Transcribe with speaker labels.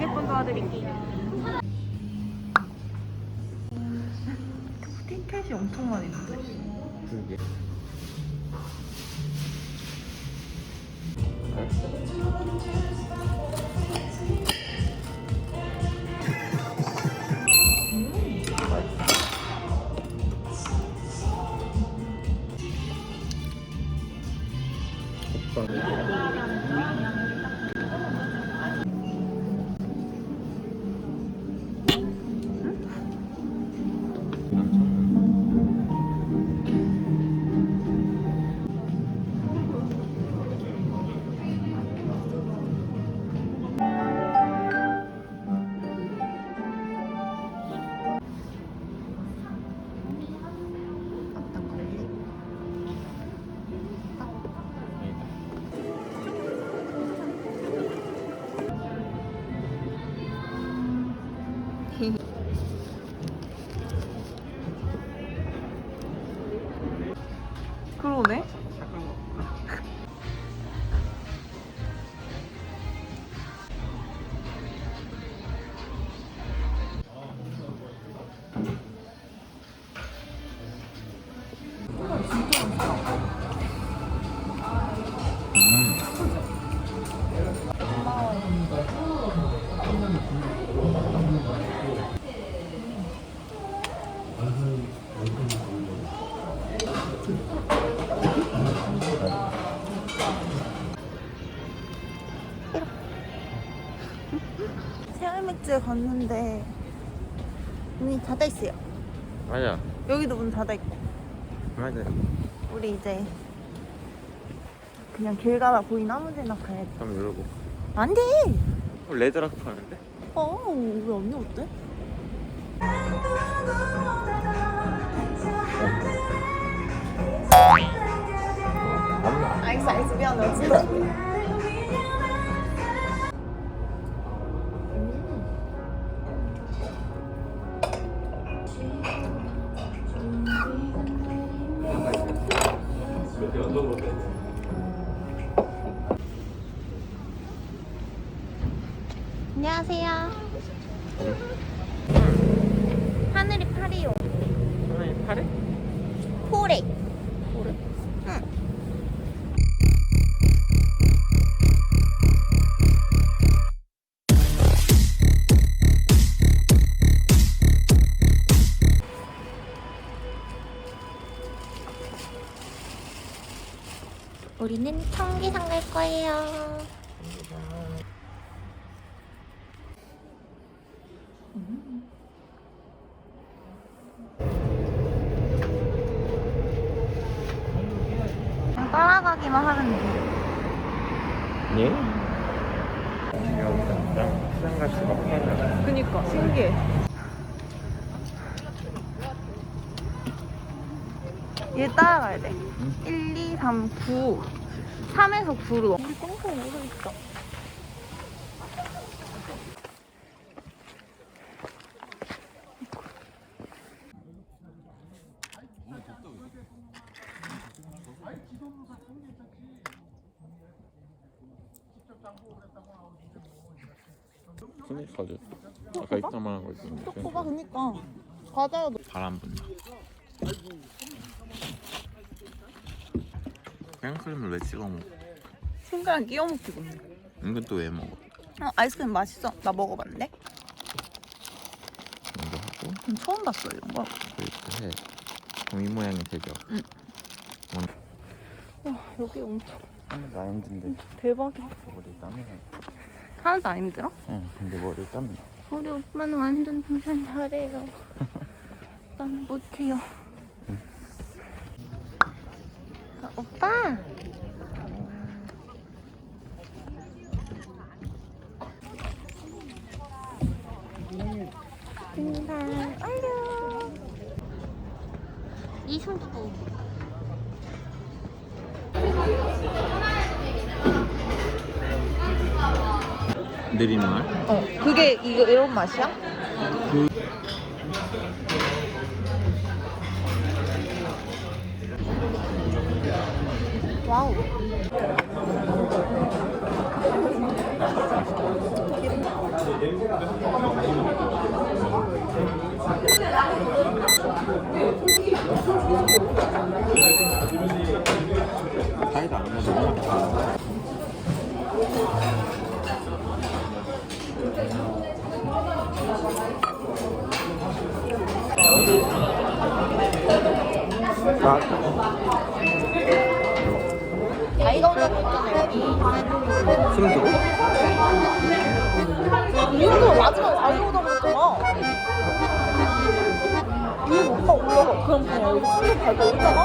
Speaker 1: 예쁜 도와드릴게요. 틴캣이 엄청 많이 있는데? 오빠. 그러네. 새 알맥주에 갔는데 문이 닫아 있어요.
Speaker 2: 맞아.
Speaker 1: 여기도 문 닫아 있고.
Speaker 2: 맞아.
Speaker 1: 우리 이제 그냥 길 가다 보이는 아무 데나 가야 돼.
Speaker 2: 한번 열어보.
Speaker 1: 안 돼!
Speaker 2: 레드라크 하는데?
Speaker 1: 어, 왜 언니 어때? 알겠어, 알겠어. 미안해. 나 진짜 안녕하세요. 하늘이 파리요.
Speaker 2: 하나에 파래?
Speaker 1: 우리는 청계산 갈 거예요. 그냥 따라가기만 하면 돼.
Speaker 2: 예? 파냐.
Speaker 1: 그니까 신기해. 얘 따라가야 돼. 1, 2, 3, 9. 3에서 9로. 우리 꽁꽁 물어 있어.
Speaker 2: 스니커즈. 아까 이따만한 거 있었는데.
Speaker 1: 초코바 그니까. 과자도.
Speaker 2: 바람 분다. 생크림을 왜 찍어 먹어?
Speaker 1: 순간 끼워 먹기도 해.
Speaker 2: 이건 또 왜 먹어?
Speaker 1: 어, 아이스크림 맛있어. 나 먹어봤는데?
Speaker 2: 이거 하고
Speaker 1: 전 처음 봤어, 이런 거.
Speaker 2: 이렇게 해. 그럼 이 모양이 되죠?
Speaker 1: 와, 여기 엄청
Speaker 2: 하나도 안 힘든데
Speaker 1: 대박이야.
Speaker 2: 머리 땀이 나.
Speaker 1: 하나도 안 힘들어?
Speaker 2: 응, 근데 머리 땀이 나.
Speaker 1: 우리 오빠는 완전 등산 잘해요. 나는 못해요. 아, 오빠! 등산 완료! 이승구.
Speaker 2: 내리말?
Speaker 1: 어, 그게 이거 이런 맛이야?
Speaker 2: 그
Speaker 1: 와우. 사이다 안 먹는다.
Speaker 2: 숨도?
Speaker 1: 이거 마지막에 자기 오다 그랬잖아. 이거 오빠 올라가. 그럼 그냥 여기 친구 밟고 있잖아.